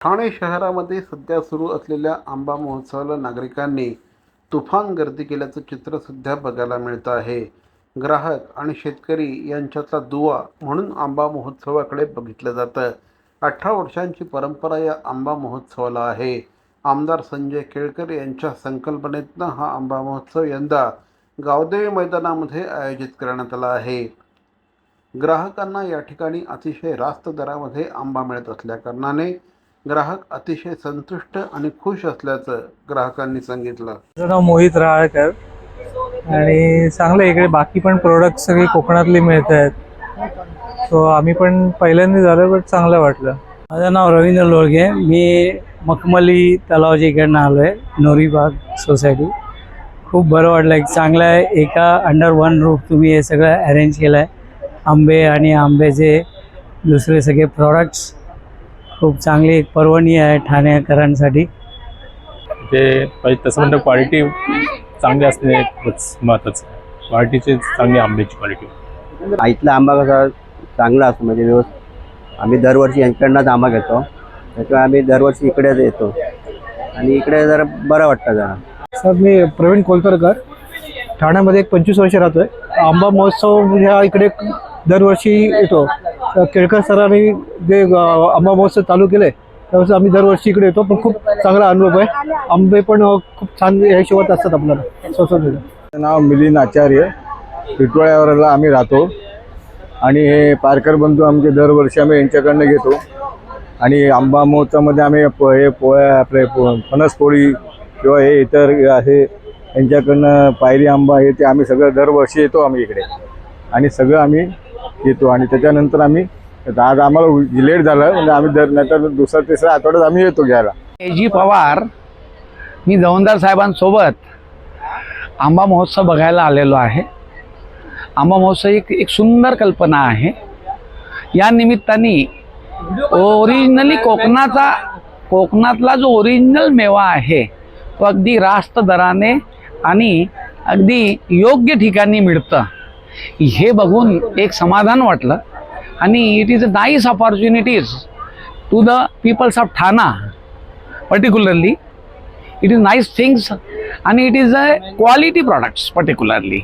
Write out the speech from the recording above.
ठाणे शहरामध्ये सध्या सुरू असलेल्या आंबा महोत्सवाला नागरिकांनी तुफान गर्दी केल्याचं चित्र सध्या बघायला मिळतं आहे. ग्राहक आणि शेतकरी यांच्यातला दुवा म्हणून आंबा महोत्सवाकडे बघितलं जातं. अठरा वर्षांची परंपरा या आंबा महोत्सवाला आहे. आमदार संजय केळकर यांच्या संकल्पनेतनं हा आंबा महोत्सव यंदा गावदेवी मैदानामध्ये आयोजित करण्यात आला आहे. ग्राहकांना या ठिकाणी अतिशय रास्त दरामध्ये आंबा मिळत असल्याकारणाने ग्राहक अतिशय संतुष्ट आणि खुश असल्याचं ग्राहकांनी सांगितलं. माझं नाव मोहित राहळकर आणि चांगलं आहे इकडे बाकी पण प्रोडक्ट सगळे कोकणातले मिळत आहेत. सो आम्ही पण पहिल्यांदा झालं बट चांगलं वाटलं. माझं नाव रवींद्र लोळगे. मी मखमली तलावच्या इकडनं आलो आहे नोरीबाग सोसायटी. खूप बरं वाटलं एक चांगलं आहे. एका अंडर वन रूफ तुम्ही हे सगळं अरेंज केलं आहे आंबे आणि आंब्याचे दुसरे सगळे प्रॉडक्ट्स खूप चांगली एक पर्वणी आहे ठाणेकरांसाठी. ते पाहिजे तसं म्हणतं क्वालिटी चांगली असणे खूपच महत्त्वाचं आहे. क्वालिटीची चांगली आंब्याची क्वालिटी इथला आंबा कसा चांगला असतो म्हणजे व्यवस्थित. आम्ही दरवर्षी यांच्याकडनंच आंबा घेतो. त्याच्यामुळे आम्ही दरवर्षी इकडेच येतो. आणि इकडे जरा बरं वाटतं जरा. सर मी प्रवीण कोलकरकर. ठाण्यामध्ये एक पंचवीस वर्ष राहतोय. आंबा महोत्सव ह्या इकडे दरवर्षी येतो. केळकर सरांनी जे आंबा महोत्सव चालू केले त्यावेळेस आम्ही दरवर्षी इकडे येतो. पण खूप चांगला अनुभव आहे. आंबे पण खूप छान या हिशोबात असतात आपल्याला. स्वतः नाव मिलिंद आचार्य. पिटवाळ्यावरला आम्ही राहतो. आणि हे पारकर बंधू आमचे दरवर्षी आम्ही यांच्याकडनं घेतो. आणि आंबा महोत्सवामध्ये आम्ही प हे पोळ्या आपले प- फणसपोळी किंवा हे इतर असे यांच्याकडनं पायरी आंबा हे ते आम्ही सगळं दरवर्षी येतो आम्ही इकडे. आणि सगळं आम्ही येतो आणि त्याच्यानंतर आम्ही आज आम्हाला लेट झालं म्हणजे आम्ही दर नंतर दुसऱ्या तिसऱ्या आठवड्यात आम्ही येतो घ्यायला. ए जी पवार मी जवंदार साहेबांसोबत आंबा महोत्सव बघायला आलेलो आहे. आंबा महोत्सव एक एक सुंदर कल्पना आहे. या निमित्ताने ओरिजिनली कोकणाचा कोकणातला जो ओरिजिनल मेवा आहे तो अगदी रास्त दराने आणि अगदी योग्य ठिकाणी मिळतं. हे बघून एक समाधान वाटलं. आणि it is a nice opportunities to the peoples of Thana particularly it is nice things आणि it is a quality products particularly